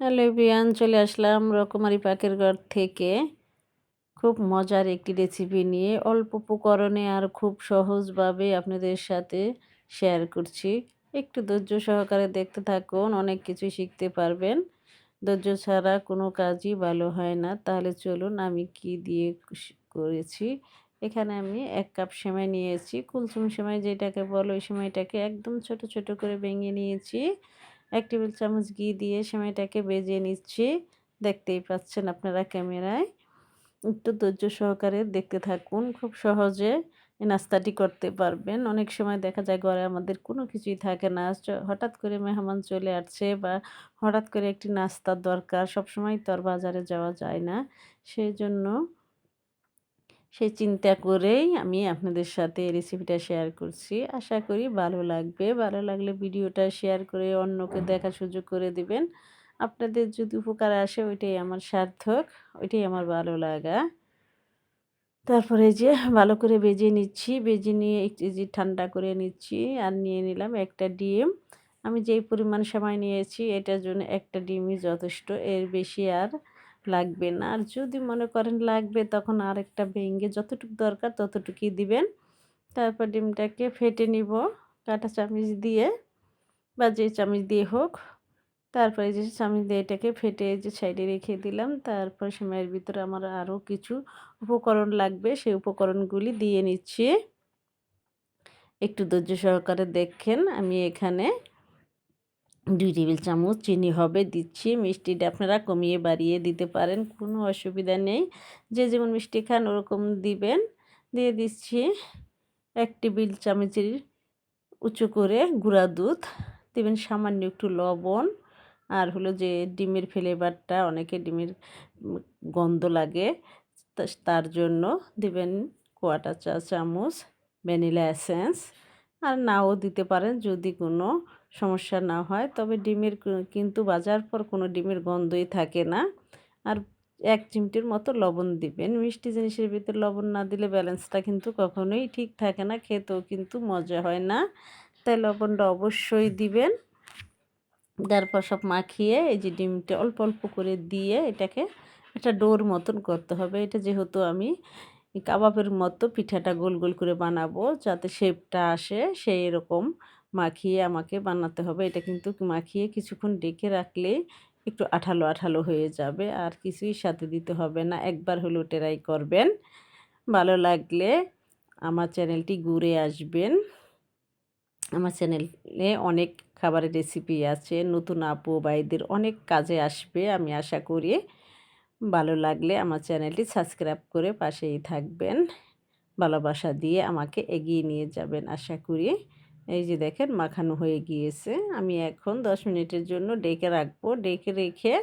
Hello বিয়ান চলে আসলাম রকমারি পাকের ঘর থেকে। খুব মজার একটি রেসিপি নিয়ে অল্প উপকরণে আর খুব সহজভাবে আপনাদের সাথে শেয়ার করছি। একটু ধৈর্য সহকারে দেখতে থাকুন, অনেক কিছু শিখতে পারবেন। ধৈর্য ছাড়া কোনো কাজই ভালো হয় না। তাহলে চলুন আমি কি দিয়ে করেছি? এখানে আমি এক কাপ সেমাই নিয়েছি। কুলসুম সেমাই যেটাকে বলো, ওই সেমাইটাকে একদম ছোট ছোট করে ভেঙে নিয়েছি। এক টেবিল চামচ ঘি দিয়ে সেমাইটাকে বেজে নিচ্ছি। দেখতেই পাচ্ছেন আপনারা ক্যামেরায়। একটু ধৈর্য সহকারে দেখতে থাকুন, খুব সহজে নাস্তাটি করতে পারবেন। অনেক সময় দেখা যায় ঘরে আমাদের কোনো কিছুই থাকে না। হঠাৎ করে মেহমান চলে আসছে বা হঠাৎ করে একটি নাস্তার দরকার, সবসময় তো আর বাজারে যাওয়া যায় না। সেই জন্য সেই চিন্তা করেই আমি আপনাদের সাথে রেসিপিটা শেয়ার করছি। আশা করি ভালো লাগবে। ভালো লাগলে ভিডিওটা শেয়ার করে অন্যকে দেখার সুযোগ করে দিবেন। আপনাদের যদি উপকার আসে, ওইটাই আমার সার্থক, ওইটাই আমার ভালো লাগা। তারপরে যে ভালো করে বেজে নিচ্ছি। বেজে নিয়ে একটু ঠান্ডা করে নিচ্ছি আর নিয়ে নিলাম একটা ডিম। আমি যেই পরিমাণ সময় নিয়েছি, এটার জন্য একটা ডিমই যথেষ্ট, এর বেশি আর লাগবে না। আর যদি মনে করেন লাগবে, তখন আর আরেকটা ভেঙে যতটুকু দরকার ততটুকুই দিবেন। তারপর ডিমটাকে ফেটে নিব, কাঁটা চামিচ দিয়ে বা যে চামিচ দিয়ে হোক। তারপরে যে চামিচ দিয়ে এটাকে ফেটে যে সাইডে রেখে দিলাম। তারপর সময়ের ভিতরে আমার আরও কিছু উপকরণ লাগবে, সেই উপকরণগুলি দিয়ে নিচ্ছি। একটু ধৈর্য সহকারে দেখেন আমি এখানে দুই টেবিল চামচ চিনি হবে, দিচ্ছি। মিষ্টিটা আপনারা কমিয়ে বাড়িয়ে দিতে পারেন, কোনো অসুবিধা নেই। যে যেমন মিষ্টি খান ওরকম দিবেন। দিয়ে দিচ্ছি এক টেবিল চামচের উঁচু করে গুঁড়া দুধ, দেবেন সামান্য একটু লবণ। আর হলো যে ডিমের ফ্লেভারটা, অনেকে ডিমের গন্ধ লাগে তার জন্য দেবেন কোয়াটা চা চামচ, ভ্যানিলা এসেন্স। আর নাও দিতে পারেন যদি কোনো সমস্যা না হয়। তবে ডিমের কিন্তু বাজার পর কোনো ডিমের গন্ধই থাকে না। আর এক চিমটির মতো লবণ দিবেন। মিষ্টি জিনিসের ভিতরে লবণ না দিলে ব্যালেন্সটা কিন্তু কখনোই ঠিক থাকে না। খেতেও কিন্তু মজা হয় না। তাই লবণটা অবশ্যই দিবেন। তারপর সব মাখিয়ে এই যে ডিমটা অল্প অল্প করে দিয়ে এটাকে একটা ডোর মতন করতে হবে। এটা যেহেতু আমি কাবাবের মতো পিঠাটা গোল গোল করে বানাবো, যাতে শেপটা আসে সেই রকম মাখিয়ে আমাকে বানাতে হবে। এটা কিন্তু মাখিয়ে কিছুক্ষণ ডেকে রাখলে একটু আঠালো আঠালো হয়ে যাবে। আর কিছুই সাথে দিতে হবে না। একবার হলেও ট্রাই করবেন। ভালো লাগলে আমার চ্যানেলটি ঘুরে আসবেন। আমার চ্যানেলে অনেক খাবারের রেসিপি আছে। নতুন আপু বাইদের অনেক কাজে আসবে, আমি আশা করি। ভালো লাগলে আমার চ্যানেলটি সাবস্ক্রাইব করে পাশেই থাকবেন। ভালোবাসা দিয়ে আমাকে এগিয়ে নিয়ে যাবেন, আশা করি। এই যে দেখেন মাখানো হয়ে গিয়েছে। আমি এখন দশ মিনিটের জন্য ডেকে রাখব। ডেকে রেখে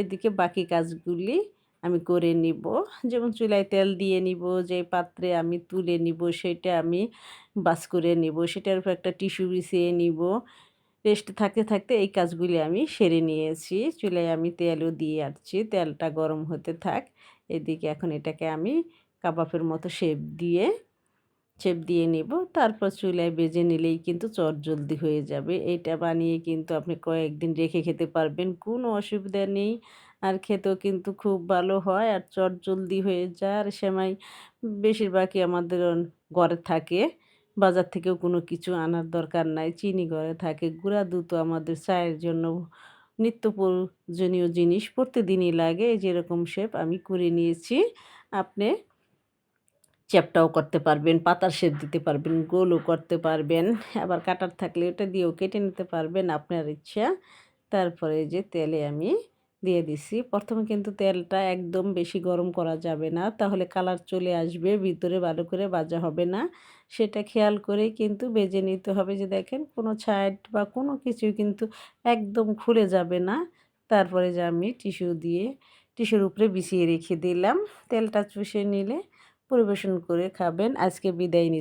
এদিকে বাকি কাজগুলি আমি করে নিব। যেমন চুলায় তেল দিয়ে নিব, যে পাত্রে আমি তুলে নিব সেটা আমি বাস করে নিব। সেটার উপর একটা টিস্যু বিছিয়ে নিব। রেস্ট থাকতে থাকতে এই কাজগুলি আমি সেরে নিয়েছি। চুলায় আমি তেলও দিয়ে আসছি তেলটা গরম হতে থাক। এদিকে এখন এটাকে আমি কাবাবের মতো শেপ দিয়ে শেপ দিয়ে নেব। তারপর চুলায় বেজে নিলেই কিন্তু চট জলদি হয়ে যাবে। এইটা বানিয়ে কিন্তু আপনি কয়েকদিন রেখে খেতে পারবেন, কোনো অসুবিধা নেই। আর খেতেও কিন্তু খুব ভালো হয় আর চট জলদি হয়ে যায়। আর সেমাই বেশিরভাগই আমাদের ঘরে থাকে। বাজার থেকেও কোনো কিছু আনার দরকার নাই, চিনি ঘরে থাকে। গুঁড়া দুধও আমাদের চায়ের জন্য নিত্য প্রয়োজনীয় জিনিস। প্রতিদিনই লাগে, যেরকম শেপ আমি করে নিয়েছি। আপনি চ্যাপটাও করতে পারবেন, পাতার শেপ দিতে পারবেন, গোলও করতে পারবেন। আবার কাটার থাকলে ওটা দিয়েও কেটে নিতে পারবেন আপনার ইচ্ছা। তারপরে যে তেলে আমি দিয়ে দিছি। প্রথমে কিন্তু তেলটা একদম বেশি গরম করা যাবে না, তাহলে কালার চলে আসবে, ভিতরে ভালো করে ভাজা হবে না। সেটা খেয়াল করেই কিন্তু বেজে নিতে হবে যে দেখেন কোনো ছাইড বা কোনো কিছু কিন্তু একদম খুলে যাবে না। তারপরে যে আমি টিস্যু দিয়ে, টিস্যুর উপরে বিছিয়ে রেখে দিলাম। তেলটা চুষে নিলে পরিবেশন করে খাবেন। আজকে বিদায় নিচ্ছি।